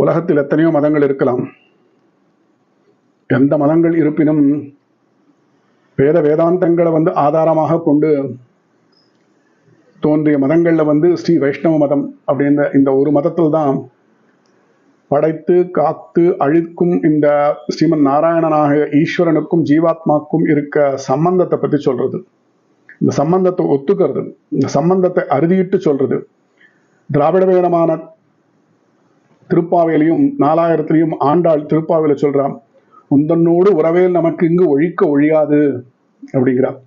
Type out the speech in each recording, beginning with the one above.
உலகத்தில் எத்தனையோ மதங்கள் இருக்கலாம். எந்த மதங்கள் இருப்பினும் வேத வேதாந்தங்களை வந்து ஆதாரமாக கொண்டு தோன்றிய மதங்கள்ல வந்து ஸ்ரீ வைஷ்ணவ மதம் அப்படின்ற இந்த ஒரு மதத்தில் தான் படைத்து காத்து அழிக்கும் இந்த ஸ்ரீமன் நாராயணனாக ஈஸ்வரனுக்கும் ஜீவாத்மாக்கும் இருக்க சம்பந்தத்தை பத்தி சொல்றது. இந்த சம்பந்தத்தை ஒத்துக்கிறது. இந்த சம்பந்தத்தை அறுதியிட்டு சொல்றது. திராவிட வேதமான திருப்பாவையிலையும் நாலாயிரத்திலையும் ஆண்டாள் திருப்பாவையில சொல்றான் உந்தன்னோடு உறவேல் நமக்கு இங்கு ஒழிக்க ஒழியாது அப்படிங்கிறார்.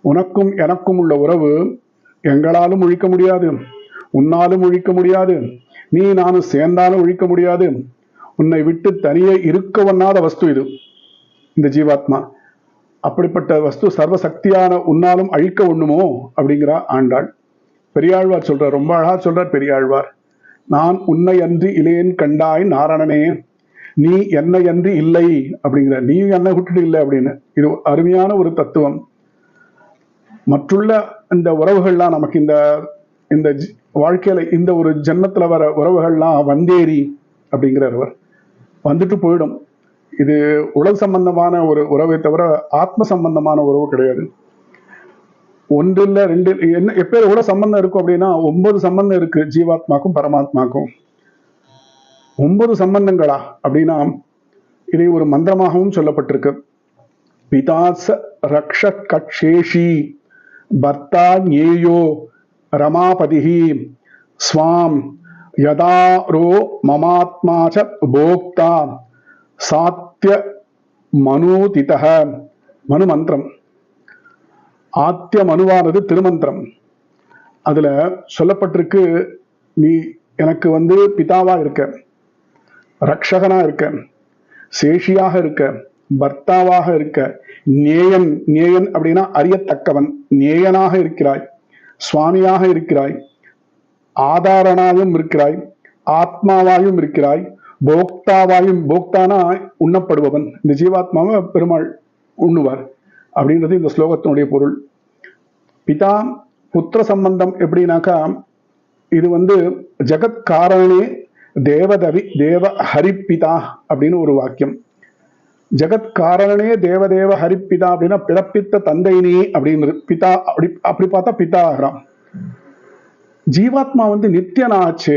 உனக்கும் எனக்கும் உள்ள உறவு எங்களாலும் ஒழிக்க முடியாது உன்னாலும் ஒழிக்க முடியாது நீ நானும் சேர்ந்தாலும் ஒழிக்க முடியாது உன்னை விட்டு தனியே இருக்க வண்ணாத வஸ்து இது இந்த ஜீவாத்மா. அப்படிப்பட்ட வஸ்து சர்வசக்தியான உன்னாலும் அழிக்க ஒண்ணுமோ? அப்படிங்கிறா ஆண்டாள். பெரியாழ்வார் சொல்றார் ரொம்ப அழகா சொல்றார் பெரியாழ்வார். நான் உன்னை அன்றி இளையன் கண்டாய் நாரணனே நீ என்னை அன்றி இல்லை அப்படிங்கிற நீ என்னை விட்டுட்டு இல்லை அப்படின்னு. இது அருமையான ஒரு தத்துவம். மற்றுள்ள இந்த உறவுகள்லாம் நமக்கு இந்த இந்த ஜி- வாழ்க்கையில இந்த ஒரு ஜென்மத்துல வர உறவுகள்லாம் வந்தேரி அப்படிங்கிறவர். வந்துட்டு போயிடும். இது உடல் சம்பந்தமான ஒரு உறவை தவிர ஆத்ம சம்பந்தமான உறவு கிடையாது. ஒன்று இல்லை ரெண்டு என்ன எப்பேர் கூட சம்பந்தம் இருக்கும் அப்படின்னா ஒன்பது சம்பந்தம் இருக்கு ஜீவாத்மாக்கும் பரமாத்மாக்கும். ஒன்பது சம்பந்தங்களா அப்படின்னா இதை ஒரு மந்திரமாகவும் சொல்லப்பட்டிருக்கு. பிதாச ரக்ஷ கட்சேஷி பர்த்தா ஏயோ ரமாபதிஹி ஸ்வாம் யதாரோ மமாத்மா ச போக்தா சாத்திய மனூதிதः மனு மந்திரம் ஆத்திய மனுவானது திருமந்திரம். அதுல சொல்லப்பட்டிருக்கு நீ எனக்கு வந்து பிதாவா இருக்க ரக்ஷகனா இருக்க சேஷியாக இருக்க பர்த்தாவாக இருக்க நேயன் நேயன் அப்படின்னா அறியத்தக்கவன் நேயனாக இருக்கிறாய் சுவாமியாக இருக்கிறாய் ஆதாரனாயும் இருக்கிறாய் ஆத்மாவாயும் இருக்கிறாய் போக்தாவாயும் போக்தானா உண்ணப்படுபவன். இந்த ஜீவாத்மாவை பெருமாள் உண்ணுவார். அப்படின்றது இந்த ஸ்லோகத்தினுடைய பொருள். பிதா புத்திர சம்பந்தம் எப்படின்னாக்கா இது வந்து ஜெகத் காரணே தேவதவி தேவ ஹரிப்பிதா அப்படின்னு ஒரு வாக்கியம். ஜெகத் காரணனே தேவதேவ ஹரிப்பிதா அப்படின்னா பிறப்பித்த தந்தை நீ அப்படின்னு பிதா அப்படி அப்படி பார்த்தா பிதா ஆகிறான் ஜீவாத்மா வந்து நித்தியனாச்சு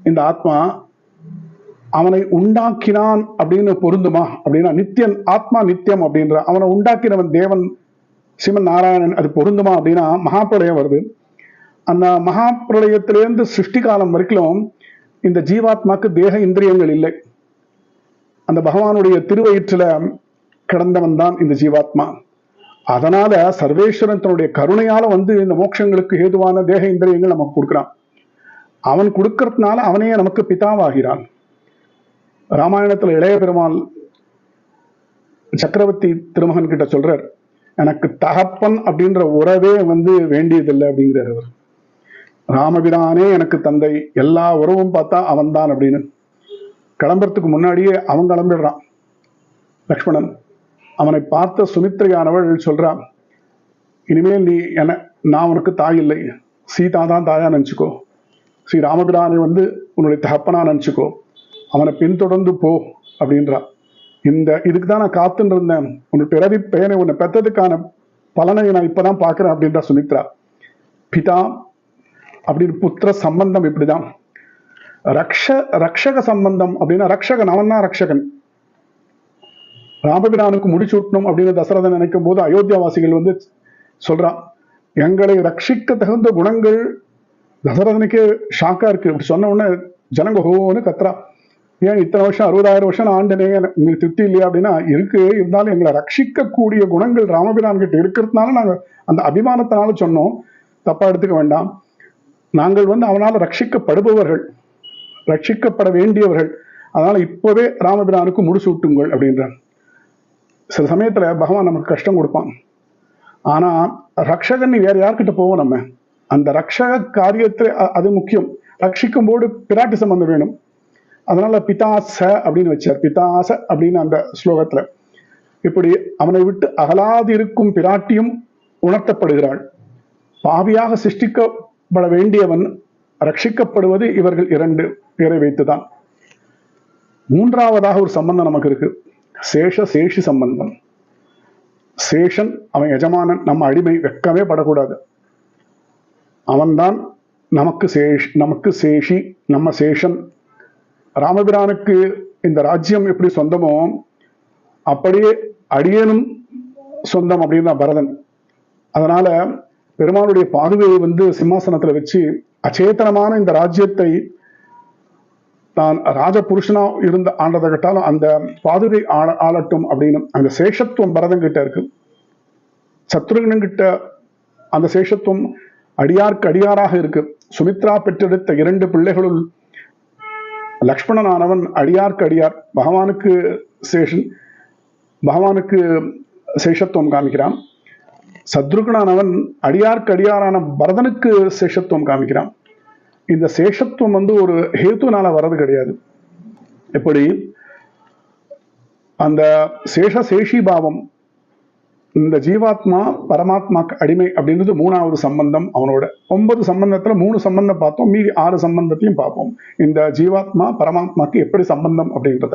இந்த ஆத்மா அவனை உண்டாக்கினான் அப்படின்னு பொருந்துமா? அப்படின்னா நித்தியன் ஆத்மா நித்தியம் அப்படின்ற அவனை உண்டாக்கினவன் தேவன் சிவன் நாராயணன் அது பொருந்துமா அப்படின்னா மகாபிரளயம் வருது. அந்த மகாபிரளயத்திலேருந்து சிருஷ்டி காலம் வரைக்கும் இந்த ஜீவாத்மாக்கு தேக இந்திரியங்கள் இல்லை. அந்த பகவானுடைய திருவயிற்றுல கிடந்தவன் தான் இந்த ஜீவாத்மா. அதனால சர்வேஸ்வரன் தன்னுடைய கருணையால வந்து இந்த மோட்சங்களுக்கு ஏதுவான தேக இந்திரியங்கள் நமக்கு கொடுக்குறான். அவன் கொடுக்கறதுனால அவனையே நமக்கு பிதாவாகிறான். ராமாயணத்துல இளைய பெருமாள் சக்கரவர்த்தி திருமகன் கிட்ட சொல்றார் எனக்கு தகப்பன் அப்படின்ற உறவே வந்து வேண்டியதில்லை அப்படிங்கிறார் அவர். ராமபிரானே எனக்கு தந்தை எல்லா உறவும் பார்த்தா அவன்தான் அப்படின்னு. கிளம்புறதுக்கு முன்னாடியே அவன் கிளம்பிடுறான். லக்ஷ்மணன் அவனை பார்த்த சுமித்ரையானவள் சொல்றான் இனிமேல் நீ என நான் உனக்கு தாய் இல்லை. சீதா தான் தாயா நினச்சிக்கோ. ஸ்ரீ ராமபிரானை வந்து உன்னுடைய தகப்பனா நினச்சிக்கோ. அவனை பின்தொடர்ந்து போ அப்படின்றா. இந்த இதுக்கு தான் நான் காத்துன்னு இருந்தேன். உன் பிறவி பெயனை உன்னை பெற்றதுக்கான பலனை நான் இப்பதான் பாக்குறேன் அப்படின்றா சுமித்ரா பிதா அப்படின்னு புத்திர சம்பந்தம் இப்படிதான். ரக்ஷ ரக்ஷக சம்பந்தம் அப்படின்னா ரக்ஷகன் அவன் தான் ரக்ஷகன். ராமபிரானுக்கு முடிசூட்டணும் அப்படின்னு தசரதன் நினைக்கும் போது அயோத்தியாவாசிகள் வந்து சொல்றான் எங்களை ரட்சிக்க தகுந்த குணங்கள் தசரதனுக்கே ஷாக்கா இருக்கு. இப்படி சொன்ன உடனே ஜனங்க ஹோன்னு கத்துறா. ஏன் இத்தனை வருஷம் அறுபதாயிரம் வருஷம் நான் ஆண்டனே உங்களுக்கு திருப்தி இல்லையா அப்படின்னா இருக்கு இருந்தாலும் எங்களை ரட்சிக்கக்கூடிய குணங்கள் ராமபிரான் கிட்ட இருக்கிறதுனால நாங்க அந்த அபிமானத்தினால சொன்னோம். தப்பா எடுத்துக்க வேண்டாம். நாங்கள் வந்து அவனால் ரட்சிக்கப்படுபவர்கள். ரட்சிக்கப்பட வேண்டியவர்கள். அதனால இப்போவே ராமபிரானுக்கு முடிசூட்டுங்கள் அப்படின்றான் சில சமயத்துல பகவான் நமக்கு கஷ்டம் கொடுப்பான். ஆனா ரக்ஷகன் வேற யார்கிட்ட போவோம் நம்ம? அந்த ரக்ஷக காரியத்தை அது முக்கியம். ரட்சிக்கும் போது பிராட்டி சம்பந்தம் வேணும். அதனால பிதாச அப்படின்னு வச்சார். பிதாச அப்படின்னு அந்த ஸ்லோகத்துல. இப்படி அவனை விட்டு அகலாதிருக்கும் பிராட்டியும் உணர்த்தப்படுகிறாள். பாவியாக சிருஷ்டிக்கப்பட வேண்டியவன் ரட்சிக்கப்படுவது இவர்கள் இரண்டு பேரை வைத்துதான். மூன்றாவதாக ஒரு சம்பந்தம் நமக்கு இருக்கு. சேஷ சேஷி சம்பந்தம். சேஷன் அவன் எஜமானன் நம்ம அடிமை வெக்கமே படக்கூடாது. அவன்தான் நமக்கு சேஷ் நமக்கு சேஷி நம்ம சேஷன் ராமபிரானுக்கு இந்த ராஜ்யம் எப்படி சொந்தமோ அப்படியே அடியேனும் சொந்தம் அப்படின்னு தான் பரதன். அதனால பெருமானுடைய பாதுகையை வந்து சிம்மாசனத்துல வச்சு அச்சேதனமான இந்த ராஜ்யத்தை தான் ராஜபுருஷனா இருந்த ஆண்டதை கட்டாலும் அந்த பாதுகை ஆள ஆளட்டும் அப்படின்னு அந்த சேஷத்துவம் பரதன் கிட்ட இருக்கு. சத்ருகனன் கிட்ட அந்த சேஷத்துவம் அடியார்க்கு அடியாராக இருக்கு. சுமித்ரா பெற்றெடுத்த இரண்டு பிள்ளைகளுள் லக்ஷ்மணனானவன் அடியார்க்கு அடியார் பகவானுக்கு சேஷன் பகவானுக்கு சேஷத்துவம் காமிக்கிறான். சத்ருகனானவன் அடியார்க்கு அடியாரான பரதனுக்கு சேஷத்துவம் காமிக்கிறான். இந்த சேஷத்துவம் வந்து ஒரு ஹேத்துனால வர்றது கிடையாது. எப்படி? அந்த சேஷ சேஷி பாவம் இந்த ஜீவாத்மா பரமாத்மாக்கு அடிமை அப்படின்றது மூணாவது சம்பந்தம். அவனோட ஒன்பது சம்பந்தத்துல மூணு சம்பந்தம் பார்த்தோம். மீதி ஆறு சம்பந்தத்தையும் பார்ப்போம். இந்த ஜீவாத்மா பரமாத்மாக்கு எப்படி சம்பந்தம் அப்படின்றத.